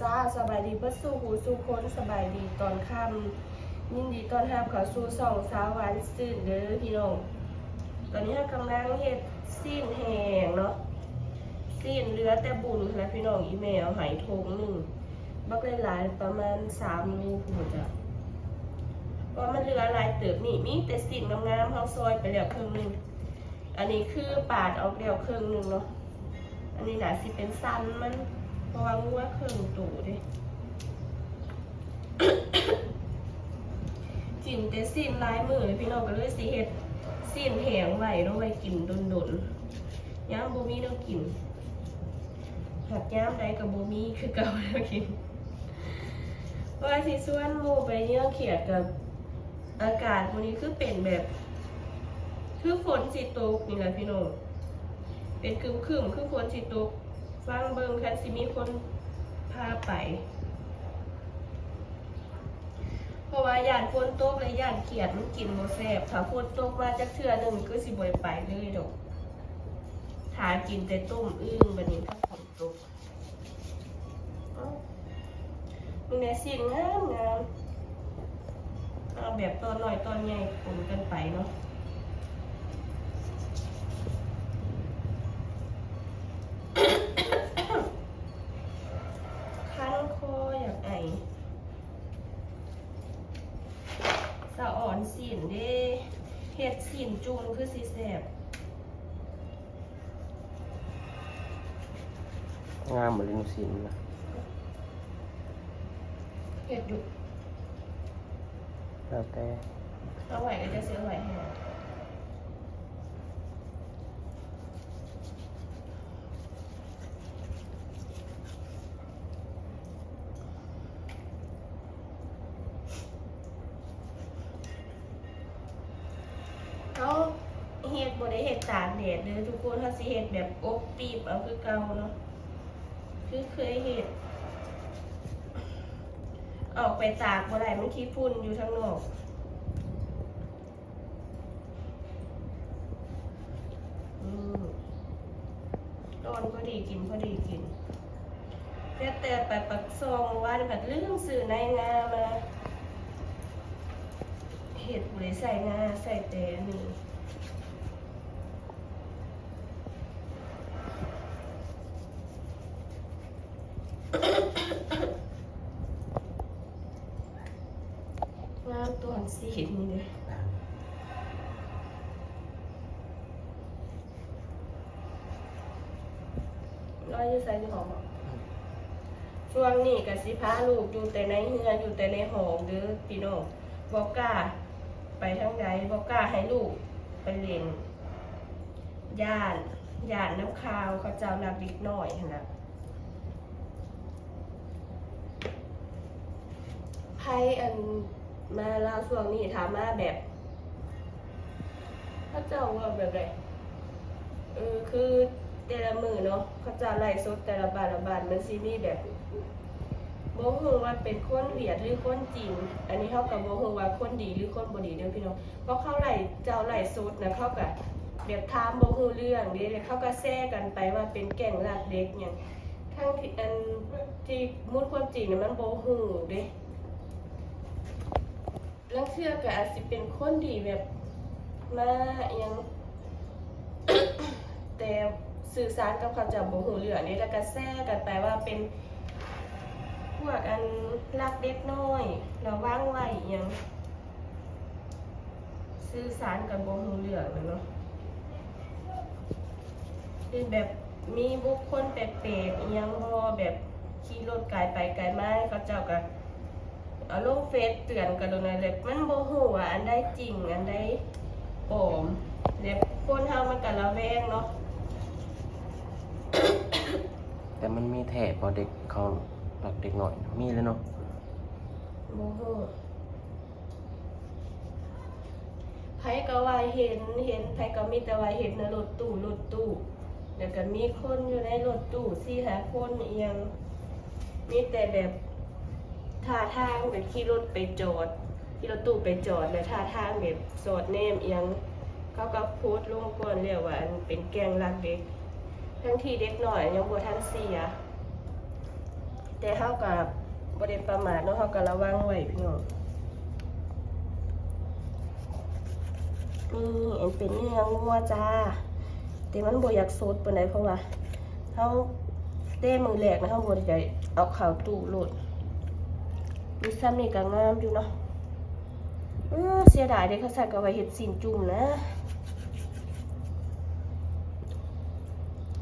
จ้าสบายดีเพื่อสู้หูสู้คนสบายดีตอนค่ำยินดีต้อนรับเข้าสู่สองสาวหวานซื่นเด้อพี่น้องตอนนี้เรากำลังเฮ็ดซีนแหงเนาะซีนเหลือแต่บุญนะพี่น้องอีแมวหายทงหนึ่งบักหลายประมาณสามลูกหัวจ้ะเพราะมันเหลือลายเติบนี่มีแต่ซีนงามๆเขาซอยไปแล้วครึ่งหนึ่งอันนี้คือปาดออกแล้วครึ่งหนึ่งเนาะอันนี้หนาสิเป็นสั้นมัน เพราะว่างัวเครื่องตู่ดิกินแต่สิ้นลายมือเลยพี่น้องก็เลยสิเฮ็ดสิ้นแหงไว้ต้องไว้กินดนๆย่ามบ่มีแน้กินหัดย่ามใดกับบ่มีคือเก่าแล้วกินว่าสิส่วนมูไปเยื่อเขียดกับอากาศวันนี้คือเป็นแบบ คือฝนสิตกนี่แหละพี่น้องเป็นคืมคืมคือฝนสิตก ฟังเบิ่งคันสิมีคนพาไป เพราะว่าย่านฝนตกและย่านเขียดมันกินบ่แซ่บถ้าฝนตกมาจักเทื่อหนึงก็สิบ่ได้ไปเลยดอกถ้ากินแต่ต้มอึ้งบัดนี้ถ้าฝนตกเอ้ามึงได้สิ่งงามงามเอาแบบตอนน้อยตอนใหญ่ปนกันไปเนาะ คันคออยากไอสะอ่อนสินเด้เห็ดสิน จุนคือสีแสบงามเหมือนลินสินนะเห็ดอยู่แล้วแต่เอาไหวก็จะเสียไหวแฮะเขาเห็ด บได้เห็ดตากแดดเด้อทุกคนเขาสิเห็ดแบบอบปีบเอาคือเก่าเนาะคือเคยเห็ดออกไปตากบ่ได้มันขี้ฝุ่นอยู่ข้างนอกอืมตอนพอดีกินพอดีกินแต่แต่ไปปักซองวันแบบลืมซื้อในงามาเห็ดบริใส่งาใส่แต่อันนี่งามตัวสีเห็ดนี่เลย ร้อยยี่สิบของบอกช่วงนี้กับสิพาลูกอยู่แต่ในเฮือนอยู่แต่ในห้องเด้อพี่น้องบอกกล้า ไปทางใดบอกกล้าให้ลูกไปเรียนย่านย่านน้ำคาวเขาเจ้านักดิกน้อยหั่นนะไพ่อันมาลาวช่วงนี้ถามมาแบบเขาเจ้าว่าแบบไรเออคือแต่ละมือเนาะ เขาจะไล่สดแต่ละบาทละบาทมันซีมีแบบโบ่ฮู้ว่าเป็นคนเวียดหรือคนจีนอันนี้เขากับโบ่ฮู้ว่าคนดีหรือคนบดีเด้อพี่น้องเพราะเขาไล่เจ้าไล่สดนะเขาก็แบบถามโบ่ฮู้เรื่องเด้แล้วเขาก็แซ่กันไปว่าเป็นแก่งลากเด็กหยังทั้งที่อันที่มูลความจริงน่ะมันโบ่ฮู้เด้แล้วเชื่อก็อาจสิเป็นคนดีแบบมาอิหยังแต่ สื่อสารกับเขาเจะบ่หูเรื่อนี่แล้วก็แซ่กันไปว่าเป็นพวกอันรักเด็กน้อยระวังไว้อิหยังสื่อสารกันบ่หูเรื่อนเนาะเป็นแบบมีบุคคลแปลกๆอิหยังบ่แบบขี่รถไกลไปไกลมาเขาเจ้าก็เอาลงเฟซเตือนกันโดนนั่นแหละมันบ่ฮู้ว่าอันใดจริง อันใดปลอมแบบคนเฮามันก็ระแวงเนาะ แต่มันมีแถบพอเด็กเขาหลักเด็กหน่อย มีแล้วเนาะโมโหไผก็ว่าเห็นเห็นไผก็มีแต่ว่าเห็นในรถตู้รถตู้แล้วก็มีคนอยู่ในรถตู้สี่หาคนเอียงมีแต่แบบท่าทางแบบขี่รถไปจอดขี่รถตู้ไปจอดแล้วท่าทางแบบสอดแนมเอียงเขาก็โพสต์ลงก่อนแล้วว่าอันเป็นแกงรักเด็ก ทั้งทีเด็กหน่อยยังบ่ทันเสีย แต่เฮากับ่ได้ประมาทเนาะเฮาก็ระวังไว้พี่น้องนี่อันเป็นเนื้องัวจ้า แต่มันบ่อยากสดปานใดเพราะว่าเฮาเต้มือแรกนะเฮาบ่ได้เอาข้าตู้โลดมีซ้ำนี่ก็งามอยู่เนาะเสียดายเด้เขาใส่ก็ไว้เฮ็ดสินจุ่มนะ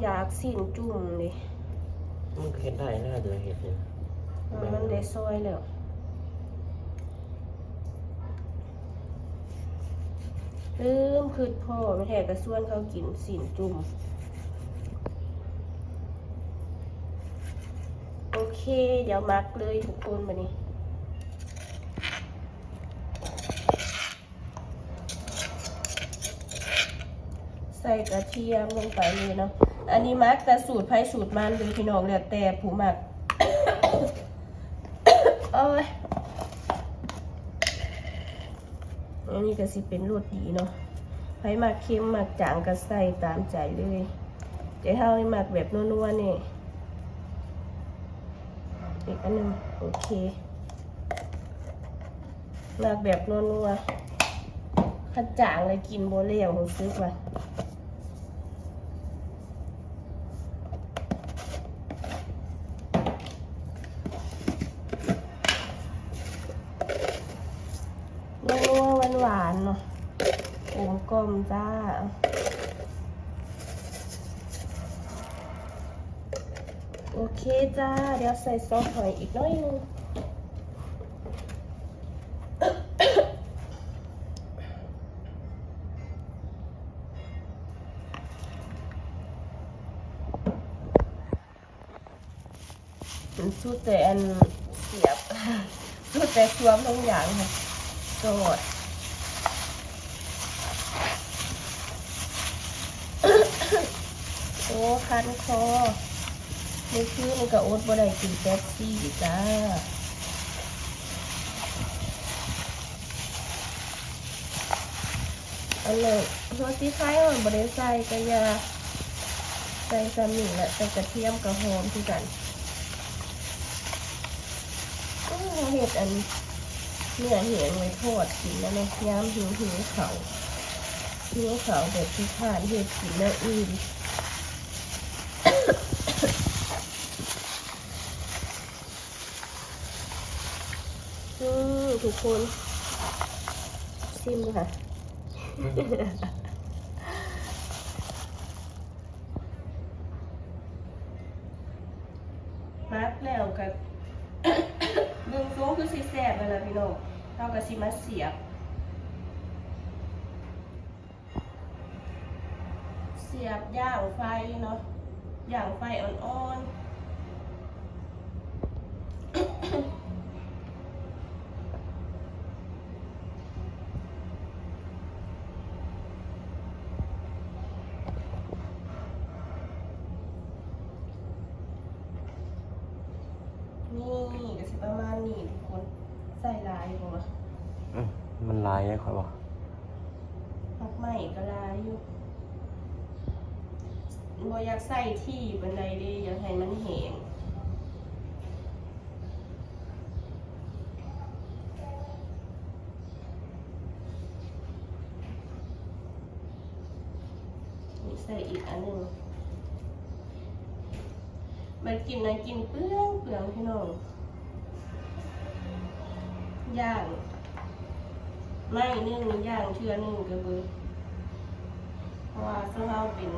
อยากสินจุ่มเลยมันก็เฮ็ดได้น่าจะเฮ็ดเนี่ยมันได้ซอยแล้วลืมคือพ่อไม่แท้กระส่วนเขากินสินจุ่มโอเค เดี๋ยวมักเลยทุกคนมานี่ใส่กระเทียมลงไปเลยเนาะ อันนี้มักแต่สูตรไผ่สูตรมันเลยพี่น้องแล้วแต่ผู้มักโอ้ยอันนี้ก็สิเป็นรสดีเนาะไผ่มักเค็มมักจางก็ใส่ตามใจเลยแต่ถ้าไม่มักแบบนัวๆนี่อีกอันหนึงโอเคมากแบบนัวๆขัดจางเลยกินโบเลี้ยวผมซื้อมานัวๆหวานๆเนาะ กลมกลมจ้าโอเคจ้า เดี๋ยวใส่ซอสหอยอีกน้อยหนึงมันสูดแต่อันเสียบสูดแต่สวมทุกอย่างค่ะโสดโอ้คันคอนี่คือมันก็อดบ่ได้กินแป๊บซี่จ้าอันนี้หัวซีไข่มันบ่ได้ใส่กระยาใส่สามีและใส่กระเทียมกับหอมคือกันก็เห็ดอันเนื้อเหี่ยงไว้ทอดกินแล้วเนะย้ำหิวหิวเขาหิวเขาแบบที่ทานเห็ดกินแล้วอื่น อืม ทุกคนชิมดูค่ะมักแล้วกับเบื้องสูงคือสีแสบเลยละพี่น้องเท่ากับสีมาเสียบ เสียบย่างไฟเนาะย่างไฟอ่อนๆ นี่ก็สิประมาณนี้ทุกคนใส่ลายบ่วะ อืมมันลายได้ค่อยบ่ ผักใหม่ก็ลายอยู่บ่อยาก ใส่ที่บันไดเด้อยากให้มันแห้งนี่ใส่อีกอันหนึ่งมันกินนะกินเปลืองเปลืองพี่น้องย่างไม่นึ่งย่างเชื่อนึ่งกระเบือเพราะว่าเสื้อผ้าเป็น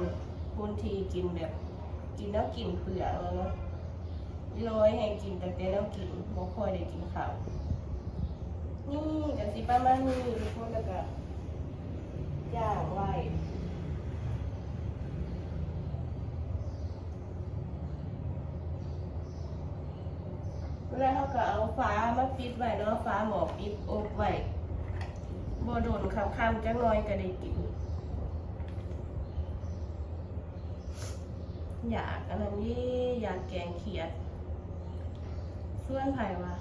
คนที่กินแบบกินแล้วกินเปลือกแล้วเนาะร้อยให้กินแต่แต่แล้วกินบ่ค่อยได้กินข้าวนี่กันสิประมาณนี้ทุกคนแล้วก็ย่างไว้แล้วเขาก็เอาฟ้ามาปิดไว้เนาะฟ้าหมอปิดอบไว้บ่โดนคำคำๆจังน้อยก็ได้กิน อยากอันนั้นี่อยากแกงเขียดเพื่อนไผ่วะ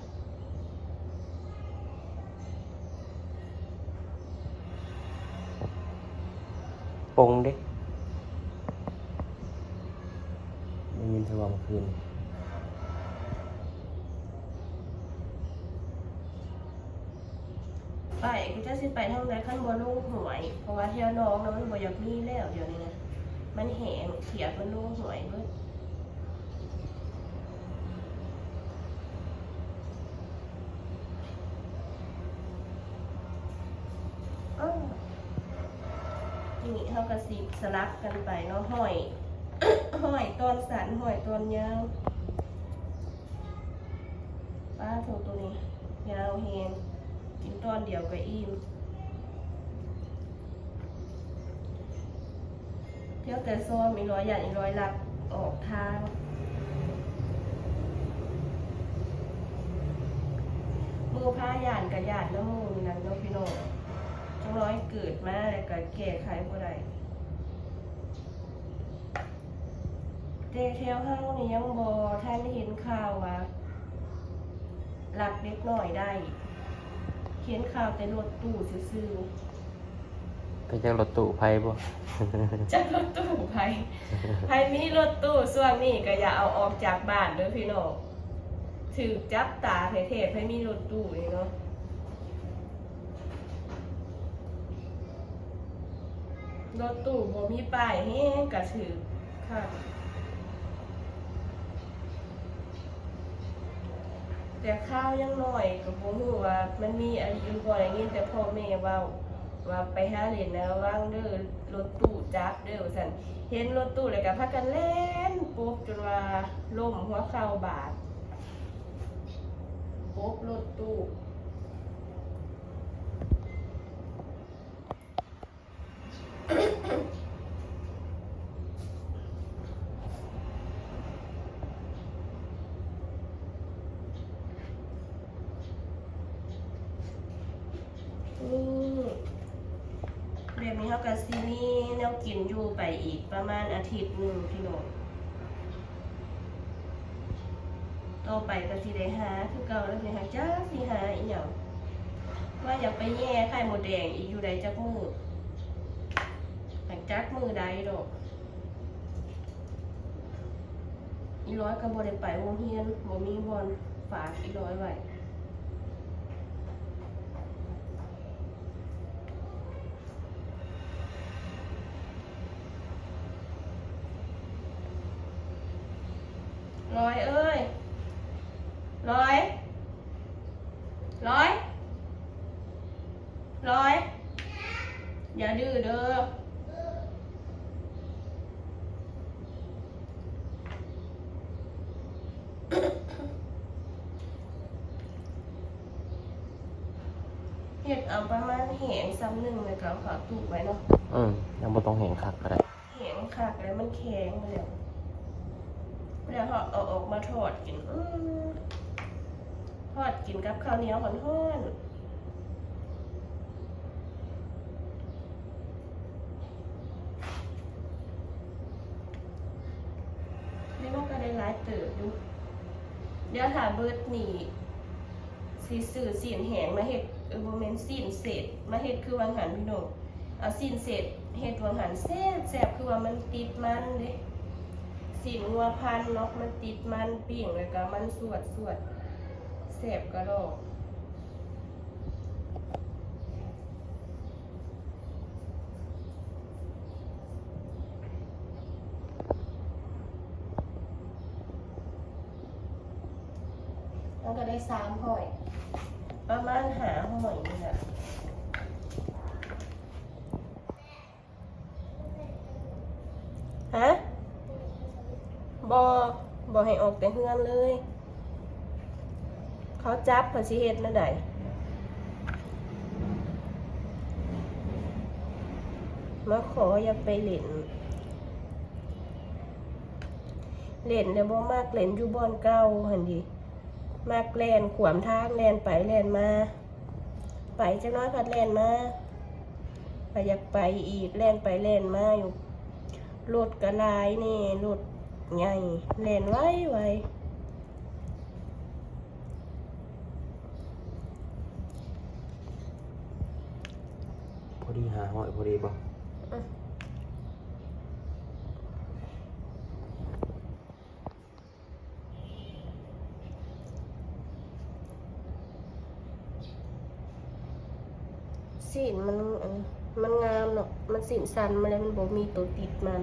ปงเด้ได้ยินสว่างคืนไปกูจะสิไปทางไหนขั้นบัวลูกหวย เพราะว่าเที่ยวน้องนะมันบ่อยากมีแล้วเดี๋ยวนี้นะ มันแหงเขียดมันลงหวยเบิดอทีนี้เฮาก็สิสลับกันไปเนาะห้อย ห้อยตอนสันห้อยตอนยาวป้าโถตัวนี้ยาวแฮงกินตอนเดียวก็อิ่ม เที่ยวแต่ซ้อมมีร้อยอย่างอีร้อยหลักออกทาง มือผ้าหยานกับหยานน้ำมูนนั่นเนาะพี่น้องจังร้อยเกิดมาแล้วก็แก้ไขบ่ได้แต่แถวเฮานี่ยังบ่ท่านเห็นข่าวว่าลักเล็กน้อยได้เห็นข่าวแต่รถตู้ซื่อ เป็นยังรถตู้ไพ่บ่ๆจักรถตู้ไผไผมีรถตู้ส่วนนี้ก็อย่าเอาออกจากบ้านเด้อพี่น้องถือจับตาเทศๆไผมีรถตู้นี่เนาะรถตู้บ่มีป้ายแห้งกระถือค่ะแต่ข้าวยังน้อยก็บ่ฮู้ว่ามันมีอะไรอยู่บ่ได้ยินแต่พ่อแม่เว้า ว่าไปหาเล่นนะระวังเด้อรถตู้จับเด้อสันเห็นรถตู้เลยก็พักกันเล่นปุ๊บจนว่าล่มหัวเข่าบาดปุ๊บรถตู้ นี่แบบนี้เขากับซีนี่แนวกินอยู่ ไปอีกประมาณอาทิตย์หนึ่งพี่น้องต่อไปก็สิได้หาคือเก่าแล้วสิหาจ้าสิหาอีหยังว่าอยากไปแย่ไข่หมดแดงอีกอยู่ใดจักมือหักจักมือใดดอกอีร้อยก็บ่ได้ไปโรงเรียนบ่มีบอลฝากอีร้อยไว้ ร้อยเอ้ย ร้อย ร้อย ร้อย อย่าดื้อเด้อ เห็ ดเอาประมาณแหงซ้ำหนึ่งเลยก็เอาฝาตูกไว้เนาะอืมยังบ่ต้องเห็นคักก็ได้ แหงคักแล้วมันแข็งมาแล้วแล้วเขาเอาออกมาทอดกินอื้อทอดกินกับข้าวเหนียวหอนๆ นี่มันก็ได้หลายเติบอยู่ เดี๋ยวถามเบิร์ดนี่สีสื่อสีนแหงมาเห็ดเออโมเมนต์สีนเศษมาเห็ดคือวังหันพี่น้องเอาสีนเศษเห็ดวังหันแซ่บแซ่บคือว่ามันติดมันเด้สีนงัวพันเนาะมันติดมันปิ่งแล้วก็มันสวดสวดแซ่บกระดอกมันก็ได้สามหอย ประมาณหาหอยนี่แหละฮะบอบอให้ออกแต่เฮือนเลย เขาจับเพอสิเฮ็ดนั่นใดมาขออย่าไปเล่น เล่นเนี่ยบ่มากเล่นอยู่บอนเก่าหันดี มากแลนขวมทางแลนไปแลนมา ไปจักน้อยพัดแลนมาไปอยากไปอีกแลนไปแลนมาอยู่รถกระลายนี่รถใหญ่แลนไว้ไว้พอดีหาหอยพอดีบ่อื สีนมันอันนี้มันงามเนาะมันสีนสันมาแล้วมันบ่มีตัวติดมัน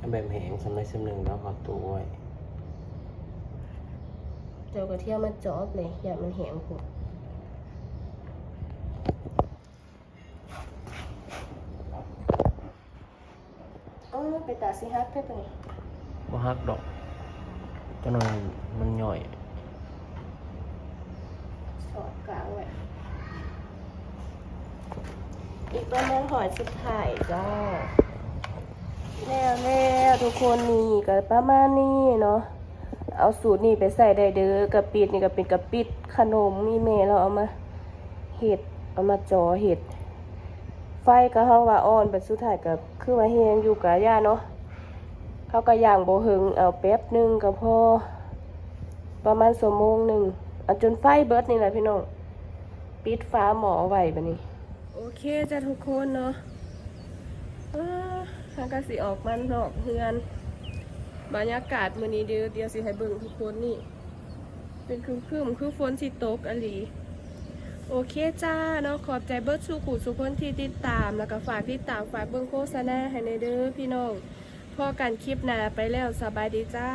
อันแบบแหงสำหรับสำหนึ่งแล้วเอาตัวไว้เจ้าก็เที่ยวมาจอบเลยอย่ามันแหงผดเอ๋อไปตาสิฮักได้ปะนี่บ่ฮักดอกจังหน่อยมันย่อยส อดกลางไว้อีกประมาณหอยสุดท้ายจ้าแล้วแล้วทุกคนนี่ก็ประมาณนี้เนาะเอาสูตรนี่ไปใส่ได้เด้อกะปิดนี่ก็เป็นกะปิดขนมมีเมเราเอามาเห็ดเอามาจอเห็ด ไฟก็เฮาว่าอ่อนบัดสุดท้ายก็คือว่าแฮงอยู่กะย่าเนาะเขาก็ย่างบ่หึงเอาแป๊บหนึงก็พอประมาณชั่วโมงหนึ่ง เอาจนไฟเบิดนี่แหละพี่น้องปิดฟ้าหมอไว้บัดนี้ โอเคจ้ะทุกคนเนาะอ่าทางกสิออกมันนอกเฮือน บรรยากาศมื้อนี้เดียวเดียวสิให้เบิ่งทุกคนนี่ เป็นครึมคือฝนสิตกอลีโอเคจ้าเนาะขอบใจเบิร์ดสุขุสุคนที่ติดตาม แล้วก็ฝากติดตามฝากเบิ่งโฆษณาให้ในเด้อพี่น้องพอกันคลิปหน้าไปแล้วสบายดีจ้า